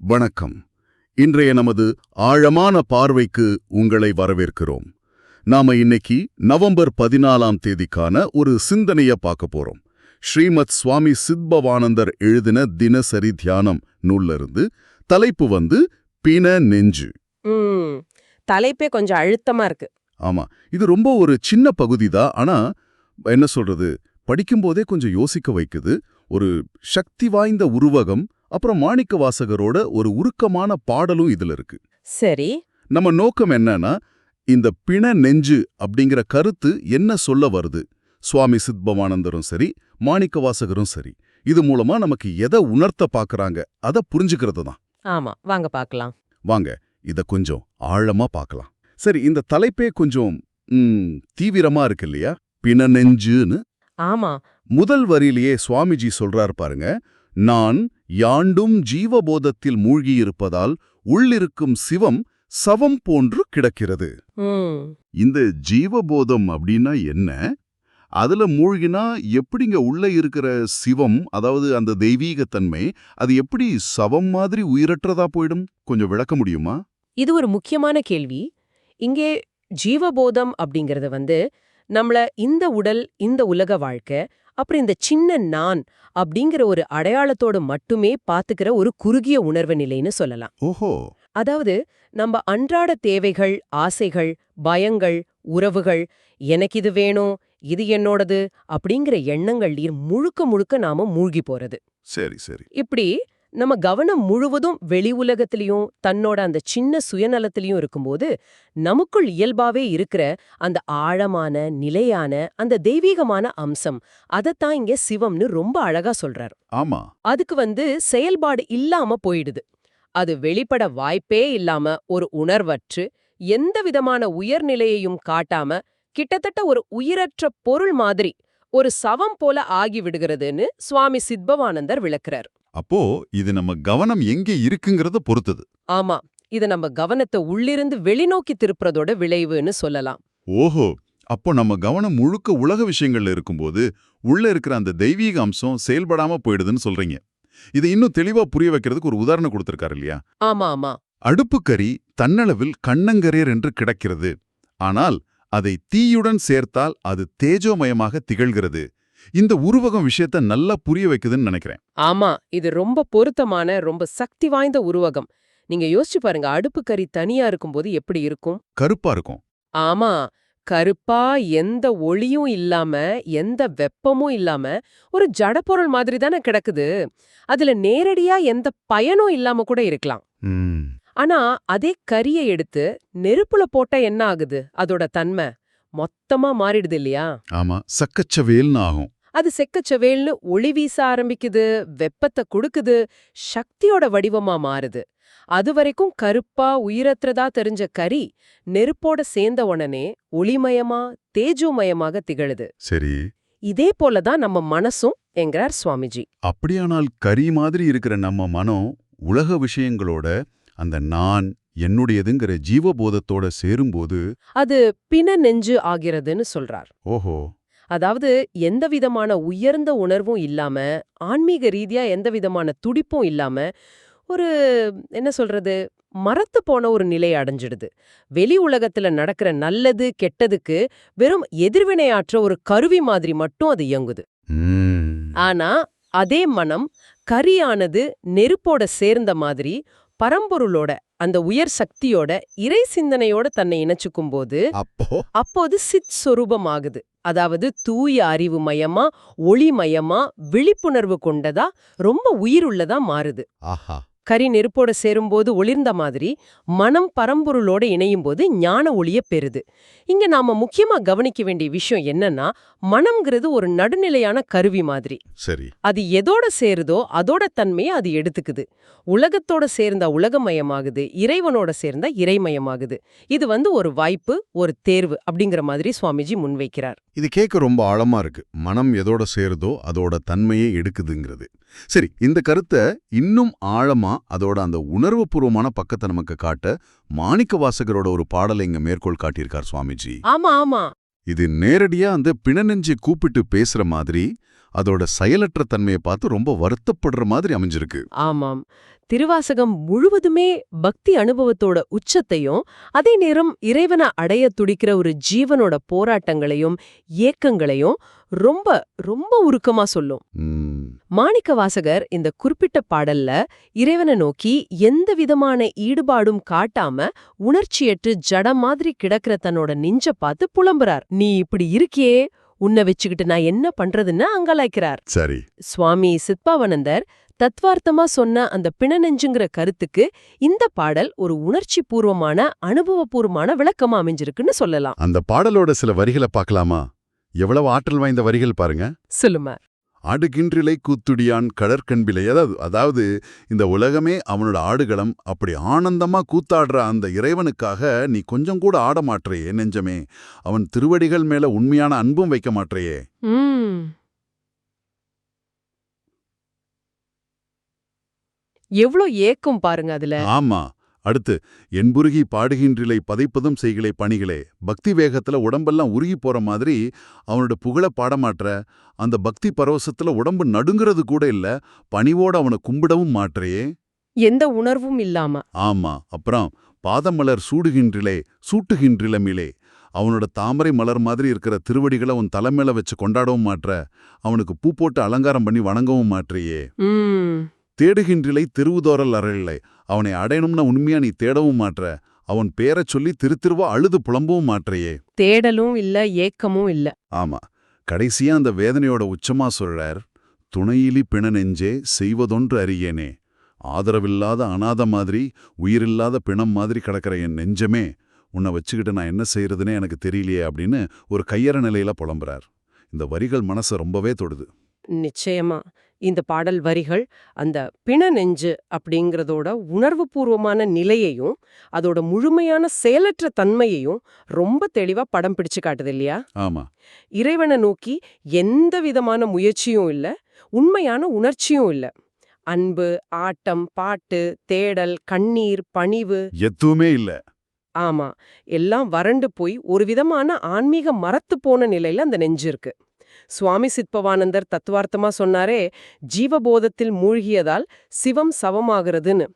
வணக்கம். இன்றைய நமது ஆழமான பார்வைக்கு உங்களை வரவேற்கிறோம். நாம இன்னைக்கு நவம்பர் பதினாலாம் தேதிக்கான ஒரு சிந்தனைய பார்க்க போறோம். ஸ்ரீமத் சுவாமி சித்பவானந்தர் எழுதின தினசரி தியானம் நூல்ல இருந்து தலைப்பு வந்து பின நெஞ்சு. தலைப்பே கொஞ்சம் அழுத்தமா இருக்கு. ஆமா இது ரொம்ப ஒரு சின்ன பகுதி தான். ஆனா என்ன சொல்றது? படிக்கும்போதே கொஞ்சம் யோசிக்க வைக்குது. ஒரு சக்தி வாய்ந்த உருவகம் அப்புறம் மாணிக்க வாசகரோட ஒரு உருக்கமான பாடலும் இதுல இருக்கு. சரி. நம்ம நோக்கம் என்னன்னா இந்த பிண நெஞ்சு அப்படிங்கிற கருத்து என்ன சொல்ல வருது? சுவாமி சித்பவானந்தரும் சரி மாணிக்க வாசகரும் சரி இது மூலமா நமக்கு எதை உணர்த்த பாக்குறாங்க? அதை புரிஞ்சுக்கிறது தான். ஆமா வாங்க பார்க்கலாம் வாங்க இத கொஞ்சம் ஆழமா பார்க்கலாம் சரி இந்த தலைப்பே கொஞ்சம் தீவிரமா இருக்கு இல்லையா? பிண நெஞ்சுன்னு. ஆமா. முதல் வரியிலேயே சுவாமிஜி சொல்றார் பாருங்க நான் யாண்டும் ஜீவபோதத்தில் மூழ்கியிருப்பதால் உள்ளிருக்கும் சிவம் சவம் போன்று கிடக்கிறது. இந்த ஜீவபோதம் அப்படின்னா என்ன? அதுல மூழ்கினா எப்படிங்க உள்ள இருக்கிற சிவம் அதாவது அந்த தெய்வீகத்தன்மை அது எப்படி சவம் மாதிரி உயிரற்றதா போயிடும்? கொஞ்சம் விளக்க முடியுமா? இது ஒரு முக்கியமான கேள்வி. இங்கே ஜீவபோதம் அப்படிங்கறது வந்து நம்மள இந்த உடல் இந்த உலக வாழ்க்கை அப்புறம் இந்த சின்ன நான் அப்படிங்கிற ஒரு அடையாளத்தோட மட்டுமே பாத்துக்கிற ஒரு குறுகிய உணர்வு நிலைன்னு சொல்லலாம். ஓஹோ. அதாவது நம்ம அன்றாட தேவைகள் ஆசைகள் பயங்கள் உறவுகள் எனக்கு இது வேணும் இது என்னோடது அப்படிங்கிற எண்ணங்கள் நீர் முழுக்க முழுக்க நாம மூழ்கி போறது. சரி சரி. இப்படி நம்ம கவனம் முழுவதும் வெளி உலகத்திலயும் தன்னோட அந்த சின்ன சுயநலத்திலயும் இருக்கும்போது நமக்குள் இயல்பாவே இருக்கிற அந்த ஆழமான நிலையான அந்த தெய்வீகமான அம்சம் அதைத்தான் இங்க சிவம்னு ரொம்ப அழகா சொல்றார். ஆமா. அதுக்கு வந்து செயல்பாடு இல்லாம போயிடுது. அது வெளிப்பட வாய்ப்பே இல்லாம ஒரு உணர்வற்று எந்த விதமான உயர்நிலையையும் காட்டாம கிட்டத்தட்ட ஒரு உயிரற்ற பொருள் மாதிரி ஒரு சவம் போல ஆகி விடுகிறதுன்னு சுவாமி சித்பவானந்தர் விளக்குறார். அப்போ இது நம்ம கவனம் எங்கே இருக்குங்கிறத பொறுத்தது. ஆமா இது நம்ம கவனத்தை உள்ளிருந்து வெளிநோக்கி திருப்புறதோட விளைவுன்னு சொல்லலாம். ஓஹோ அப்போ நம்ம கவனம் முழுக்க உலக விஷயங்கள்ல இருக்கும்போது உள்ள இருக்கிற அந்த தெய்வீக அம்சம் செயல்படாம போயிடுதுன்னு சொல்றீங்க. இதை இன்னும் தெளிவா புரிய வைக்கிறதுக்கு ஒரு உதாரணம் கொடுத்திருக்காரு இல்லையா? ஆமா ஆமா. அடுப்புக்கறி தன்னளவில் கண்ணங்கரேர் என்று கிடக்கிறது. ஆனால் அதை தீயுடன் சேர்த்தால் அது தேஜோமயமாக திகழ்கிறது. இந்த உருவகம் விஷயத்த நல்லா புரிய வைக்குதுன்னு நினைக்கிறேன். ஆமா இது ரொம்ப பொருத்தமான ரொம்ப சக்தி வாய்ந்த உருவகம். நீங்க யோசிச்சு பாருங்க அடுப்பு கறி தனியா இருக்கும்போது எப்படி இருக்கும்? கருப்பா இருக்கும். ஆமா கருப்பா எந்த ஒளியும் இல்லாம எந்த வெப்பமும் இல்லாம ஒரு ஜடப்பொருள் மாதிரி தானே கிடக்குது. அதுல நேரடியா எந்த பயனும் இல்லாம கூட இருக்கலாம். ஆனா அதே கறியை எடுத்து நெருப்புல போட்டா என்ன ஆகுது? அதோட தன்மை மொத்தமா மாறிடுது இல்லையா? ஆமா சக்கச்சவேல்னு ஆகும். அது செக்கச்சவேல்னு ஒளி வீச ஆரம்பிக்குது வெப்பத்தை கொடுக்குது சக்தியோட வடிவமா மாறுது. அது வரைக்கும் கருப்பா உயிரற்றதா தெரிஞ்ச கரி நெருப்போட சேர்ந்த உடனே ஒளிமயமா தேஜோமயமாக திகழுது. சரி. இதே போலதான் நம்ம மனசும் என்கிறார் சுவாமிஜி. அப்படியானால் கரி மாதிரி இருக்கிற நம்ம மனம் உலக விஷயங்களோட அந்த நான் என்னுடையதுங்கிற ஜீவபோதத்தோட சேரும்போது அது பின நெஞ்சு ஆகிறதுன்னு சொல்றார். ஓஹோ. அதாவது எந்த விதமான உயர்ந்த உணர்வும் இல்லாம ஆன்மீக ரீதியா எந்த விதமான துடிப்பும் இல்லாம ஒரு என்ன சொல்றது மரத்து போன ஒரு நிலை அடைஞ்சிடுது. வெளி உலகத்துல நடக்கிற நல்லது கெட்டதுக்கு வெறும் எதிர்வினையாற்ற ஒரு கருவி மாதிரி மட்டும் அது இயங்குது. ஆனா அதே மனம் கரியானது நெருப்போட சேர்ந்த மாதிரி பரம்பொருளோட அந்த உயர் சக்தியோட இறை சிந்தனையோட தன்னை இணைச்சுக்கும் போது அப்போ? அப்போது சித் சொரூபமாகுது. அதாவது தூய அறிவு மயமா ஒளிமயமா விழிப்புணர்வு கொண்டதா ரொம்ப உயிருள்ளதா மாறுது. ஆஹா. கரி நெருப்போட சேரும்போது ஒளிர்ந்த மாதிரி மனம் பரம்பொருளோட இணையும் போது ஞான ஒளிய பெறுது. இங்க நாம முக்கியமா கவனிக்க வேண்டிய விஷயம் என்னன்னா மனம்ங்கிறது ஒரு நடுநிலையான கருவி மாதிரி. சரி. அது எதோட சேருதோ அதோட தன்மையை அது எடுத்துக்குது. உலகத்தோட சேர்ந்தா உலகமயமாகுது இறைவனோட சேர்ந்தா இறைமயமாகுது. இது வந்து ஒரு வாய்ப்பு ஒரு தேர்வு அப்படிங்கிற மாதிரி சுவாமிஜி முன்வைக்கிறார். இது கேட்க ரொம்ப ஆழமா இருக்கு. மனம் எதோட சேருதோ அதோட தன்மையே எடுக்குதுங்கிறது. சரி இந்த கருத்தை இன்னும் ஆழமா அதோட அந்த உணர்வுபூர்வமான பக்கத்தை நமக்கு காட்ட மாணிக்க வாசகரோட ஒரு பாடலை இங்க மேற்கோள் காட்டியிருக்கார் சுவாமிஜி. ஆமா ஆமா. இது நேரடியா அந்த பிணநெஞ்சை கூப்பிட்டு பேசுற மாதிரி அதோட செயலற்ற தன்மையை பார்த்து ரொம்ப வருத்தப்படுற மாதிரி அமைஞ்சிருக்கு. ஆமாம். திருவாசகம் முழுவதுமே பக்தி அனுபவத்தோட உச்சத்தையும் அதே நேரம் இறைவனை அடைய துடிக்கிற ஒரு ஜீவனோட போராட்டங்களையும் ஏக்கங்களையும் ரொம்ப ரொம்ப உருக்கமா சொல்லும். மாணிக்க வாசகர் இந்த குறிப்பிட்ட பாடல்ல இறைவனை நோக்கி எந்த விதமான ஈடுபாடும் காட்டாம உணர்ச்சியற்று ஜடம் மாதிரி கிடக்கிற தன்னோட நெஞ்ச பார்த்து புலம்புறார். நீ இப்படி இருக்கியே உன்னை வச்சுக்கிட்டு நான் என்ன பண்றதுன்னு அங்கலாய்க்கிறார். சரி. சுவாமி சித்பாவனந்தர் தத்வார்த்தமா சொன்ன அந்த பிணநெஞ்சுங்கிற கருத்துக்கு இந்த பாடல் ஒரு உணர்ச்சி பூர்வமான அனுபவபூர்வமான விளக்கமா அமைஞ்சிருக்குன்னு சொல்லலாம். அந்த பாடலோட சில வரிகளை பார்க்கலாமா? எவ்வளவு ஆற்றல் வாய்ந்த வரிகள் பாருங்க. சொல்லுமா ஆடுகின்றிலை கூத்துடியான் கடற்கண்பிலை. அதாவது அதாவது இந்த உலகமே அவனோட ஆடுகளம். அப்படி ஆனந்தமா கூத்தாடுற அந்த இறைவனுக்காக நீ கொஞ்சம் கூட ஆட மாட்றையே நெஞ்சமே. அவன் திருவடிகள் மேல உண்மையான அன்பும் வைக்க மாட்றையே ம். எவ்ளோ ஏக்கம் பாருங்க அதுல. ஆமா. அடுத்து என்புருகி பாடுகின்றிலை பதைப்பதும் செய்கிலை பணிகளே. பக்தி வேகத்துல உடம்பெல்லாம் உருகி போற மாதிரி அவனோட புகழ பாடமாட்ற. அந்த பக்தி பரவசத்துல உடம்பு நடுங்கிறது கூட இல்ல. பணிவோட அவனை கும்பிடவும் மாட்றையே எந்த உணர்வும் இல்லாம. ஆமா. அப்புறம் பாதமலர் சூடுகின்றிலே சூட்டுகின்றிலமிலே. அவனோட தாமரை மலர் மாதிரி இருக்கிற திருவடிகளை உன் தலைமையில வச்சு கொண்டாடவும் மாட்ற. அவனுக்கு பூ போட்டு அலங்காரம் பண்ணி வணங்கவும் மாட்றியே. ம். தேடுகின்றிலை திருவுதோரல் அறலை அவனை அடையணும்னா உண்மையா நீ தேடவும் மாட்ற. அவன் பேரச் சொல்லி திருத்திருவா அழுது புலம்பவும் மாட்றையே. தேடலும் இல்ல ஏக்கமும் இல்ல. ஆமா. கடைசியா அந்த வேதனையோட உச்சமா சொல்றார் துணையிலி பிண நெஞ்சே செய்வதொன்று அறியேனே. ஆதரவில்லாத அனாத மாதிரி உயிரில்லாத பிணம் மாதிரி கிடக்கிற என் நெஞ்சமே உன்னை வச்சுக்கிட்டு நான் என்ன செய்யறதுனே எனக்கு தெரியலையே அப்படின்னு ஒரு கையற நிலையில புலம்புறார். இந்த வரிகள் மனசை ரொம்பவே தொடுது. நிச்சயமா. இந்த பாடல் வரிகள் அந்த பிண நெஞ்சு அப்படிங்கறதோட உணர்வுபூர்வமான நிலையையும் அதோட முழுமையான செயலற்ற தன்மையையும் ரொம்ப தெளிவா படம் பிடிச்சு காட்டுது இல்லையா? ஆமா. இறைவனை நோக்கி எந்த விதமான முயற்சியும் இல்ல உண்மையான உணர்ச்சியும் இல்ல. அன்பு ஆட்டம் பாட்டு தேடல் கண்ணீர் பணிவு. எதுவுமே இல்ல. ஆமா எல்லாம் வறண்டு போய் ஒரு விதமான ஆன்மீக மரத்து போன நிலையில அந்த நெஞ்சு இருக்கு. சுவாமி சித்பவானந்தர் தத்துவார்த்தமா சொன்னாரே ஜீவபோதத்தில் மூழ்கியதால் சிவம் சவமாகிறதுன்னு.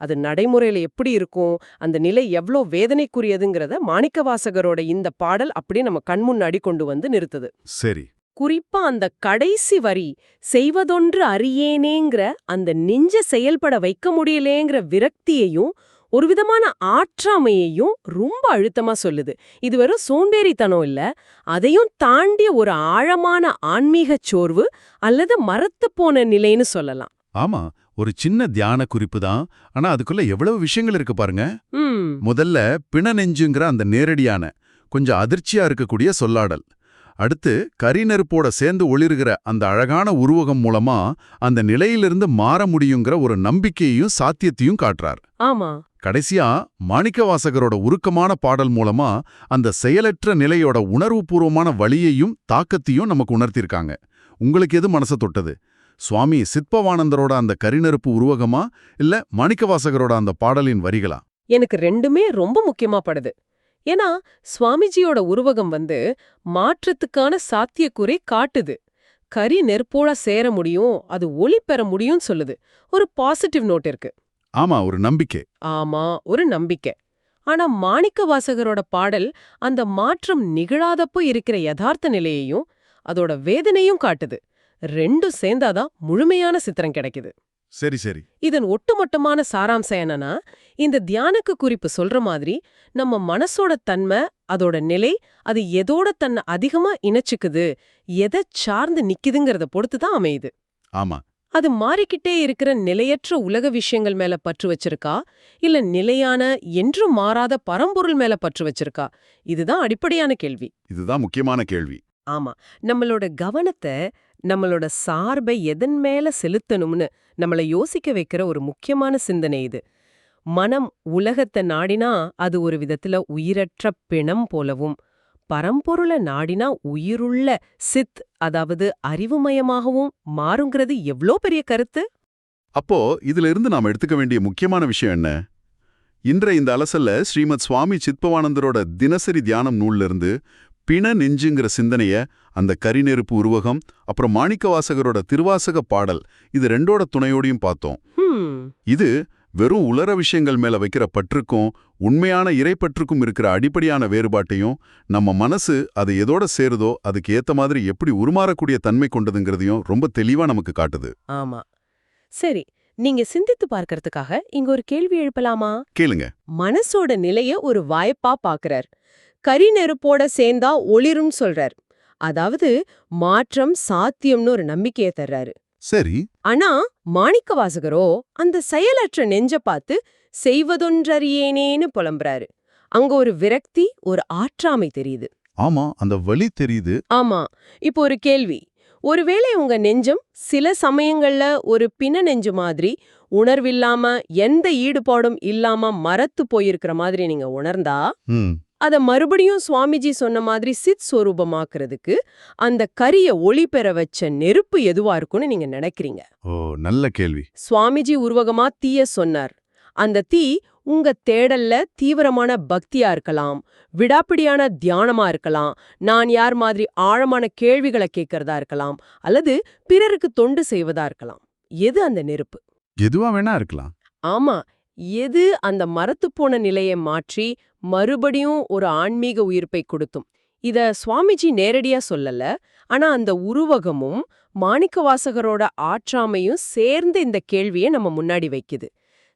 அது நடைமுறையில எப்படி இருக்கும்? அந்த நிலை எவ்ளோ வேதனைக்குரியதுங்கிறத மாணிக்கவாசகரோட இந்த பாடல் அப்படியே நம்ம கண் முன்னாடி கொண்டு வந்து நிறுத்துது. சரி. குறிப்பா அந்த கடைசி வரி செய்வதொன்று அறியேனேங்கிற அந்த நெஞ்ச செயல்பட வைக்க முடியலேங்கிற விரக்தியையும் ஒரு விதமான ஆற்றாமையையும் ரொம்ப அழுத்தமா சொல்லுது. இது வெறும் சோம்பேறித்தனம் இல்ல. அதையும் தாண்டிய ஒரு ஆழமான ஆன்மீகச் சோர்வு அல்லது மரத்து போன நிலைன்னு சொல்லலாம். ஆமா ஒரு சின்ன தியான குறிப்பு தான். ஆனா அதுக்குள்ள எவ்வளவு விஷயங்கள் இருக்கு பாருங்க. முதல்ல பிண நெஞ்சுங்கிற அந்த நேரடியான கொஞ்சம் அதிர்ச்சியா இருக்கக்கூடிய சொல்லாடல். அடுத்து கரி நெருப்போட சேர்ந்து ஒளிருகிற அந்த அழகான உருவகம் மூலமா அந்த நிலையிலிருந்து மாற முடியுங்கிற ஒரு நம்பிக்கையையும் சாத்தியத்தையும் காட்டுறார். ஆமா. கடைசியா மாணிக்கவாசகரோட உருக்கமான பாடல் மூலமா அந்த செயலற்ற நிலையோட உணர்வுபூர்வமான வழியையும் தாக்கத்தையும் நமக்கு உணர்த்திருக்காங்க உங்களுக்கு எது மனச தொட்டது? சுவாமி சித்பவானந்தரோட அந்த கரிநெருப்பு உருவகமா? இல்ல மாணிக்கவாசகரோட அந்த பாடலின் வரிகளா? எனக்கு ரெண்டுமே ரொம்ப முக்கியமா படுது. ஏன்னா சுவாமிஜியோட உருவகம் வந்து மாற்றத்துக்கான சாத்தியக்கூறை காட்டுது. கரி நெருப்போட சேர முடியும் அது ஒளி பெற முடியும்னு சொல்லுது. ஒரு பாசிட்டிவ் நோட் இருக்கு. ஆமா ஒரு நம்பிக்கை. ஆமா ஒரு நம்பிக்கை. ஆனா மாணிக்க வாசகரோட பாடல் அந்த மாற்றம் நிகழாதப்போ இருக்கிற யதார்த்த நிலையையும் அதோட வேதனையும் காட்டுது. ரெண்டும் சேர்ந்தாதான் முழுமையான சித்திரம் கிடைக்குது. சரி சரி. இதன் ஒட்டுமொத்தமான சாராம்சம் என்னன்னா இந்த தியானக்கு குறிப்பு சொல்ற மாதிரி நம்ம மனசோட தன்மை அதோட நிலை அது எதோட தன்னை அதிகமா இணைச்சுக்குது எதை சார்ந்து நிக்குதுங்கிறத பொறுத்து தான் அமையுது. ஆமா. அது மாறிக்கிட்டே இருக்கிற நிலையற்ற உலக விஷயங்கள் மேல பற்று வச்சிருக்கா? இல்ல நிலையான என்றும் மாறாத பரம்பொருள் மேல பற்று வச்சிருக்கா? இதுதான் அடிப்படையான கேள்வி. இதுதான் முக்கியமான கேள்வி. ஆமா. நம்மளோட கவனத்தை நம்மளோட சார்பை எதன் மேல செலுத்தணும்னு நம்மள யோசிக்க வைக்கிற ஒரு முக்கியமான சிந்தனை இது. மனம் உலகத்தை நாடினா அது ஒரு விதத்துல உயிரற்ற பிணம் போலவும் பரம்பொருள நாடினா உயிருள்ள சித் அதாவது அறிவுமயமாகவும் மாறுங்கிறது எவ்ளோ பெரிய கருத்து? அப்போ இதுல இருந்து நாம் எடுத்துக்க வேண்டிய முக்கியமான விஷயம் என்ன? இன்றைய இந்த அலசல்ல ஸ்ரீமத் சுவாமி சித்பவானந்தரோட தினசரி தியானம் நூல்ல இருந்து பிண நெஞ்சுங்கிற சிந்தனைய அந்த கரிநெருப்பு உருவகம் அப்புறம் மாணிக்கவாசகரோட திருவாசக பாடல் இது ரெண்டோட துணையோடையும் பார்த்தோம். இது வெறும் உலர விஷயங்கள் மேல வைக்கிற பற்றுக்கும் உண்மையான இறைப்பற்றுக்கும் இருக்கிற அடிப்படையான வேறுபாட்டையும் நம்ம மனசு அது எதோட சேருதோ அதுக்கு ஏத்த மாதிரி எப்படி உருமாறக்கூடிய தன்மை கொண்டதுங்கிறதையும் ரொம்ப தெளிவா நமக்கு காட்டுது. ஆமா. சரி நீங்க சிந்தித்து பார்க்கறதுக்காக இங்க ஒரு கேள்வி எழுப்பலாமா? கேளுங்க. மனசோட நிலைய ஒரு வாய்ப்பா பாக்குறார். கரி நெருப்போட சேர்ந்தா ஒளிரும் சொல்றார். அதாவது மாற்றம் சாத்தியம்னு ஒரு நம்பிக்கைய தர்றாரு. சரி. ஆனா மாணிக்கவாசகரோ அந்த செயலற்ற நெஞ்ச பார்த்து செய்வதொன்றறியேனேன்னு புலம்புறாரு. அங்க ஒரு விரக்தி ஒரு ஆற்றாமை தெரியுது. ஆமா அந்த வழி தெரியுது. ஆமா. இப்போ ஒரு கேள்வி. ஒருவேளை உங்க நெஞ்சம் சில சமயங்கள்ல ஒரு பிண நெஞ்சு மாதிரி உணர்வில்லாம எந்த ஈடுபாடும் இல்லாம மரத்து போயிருக்கிற மாதிரி நீங்க உணர்ந்தா? அத மறுபடியும் சுவாமிஜி சொன்ன மாதிரி சித் ஸ்வரூபமாக்குறதுக்கு அந்த கரிய ஒளி பெற வச்ச நெருப்பு எதுவா இருக்கும்னு நீங்க நினைக்கிறீங்க? ஓ நல்ல கேள்வி. சுவாமிஜி உருவகமா தீய சொன்னார். அந்த தீ உங்க தேடல்ல தீவிரமான பக்தியா இருக்கலாம் விடாப்பிடியான தியானமா இருக்கலாம் நான் யார் மாதிரி ஆழமான கேள்விகளை கேட்கறதா இருக்கலாம் அல்லது பிறருக்கு தொண்டு செய்வதா இருக்கலாம். எது அந்த நெருப்பு? எதுவா வேணா இருக்கலாம். ஆமா எது அந்த மரத்துப் போன நிலையை மாற்றி மறுபடியும் ஒரு ஆன்மீக உயிர்ப்பை கொடுத்தும்? இத சுவாமிஜி நேரடியா சொல்லல. ஆனா அந்த உருவகமும் மாணிக்கவாசகரோட ஆற்றாமையும் சேர்ந்து இந்த கேள்வியை நம்ம முன்னாடி வைக்குது.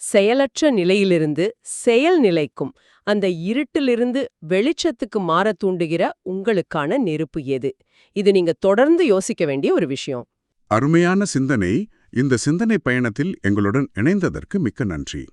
செயலற்ற நிலையிலிருந்து செயல் நிலைக்கும் அந்த இருட்டிலிருந்து வெளிச்சத்துக்கு மாற தூண்டுகிற உங்களுக்கான நெருப்பு எது? இது நீங்க தொடர்ந்து யோசிக்க வேண்டிய ஒரு விஷயம். அருமையான சிந்தனை. இந்த சிந்தனை பயணத்தில் எங்களுடன் இணைந்ததற்கு மிக்க நன்றி.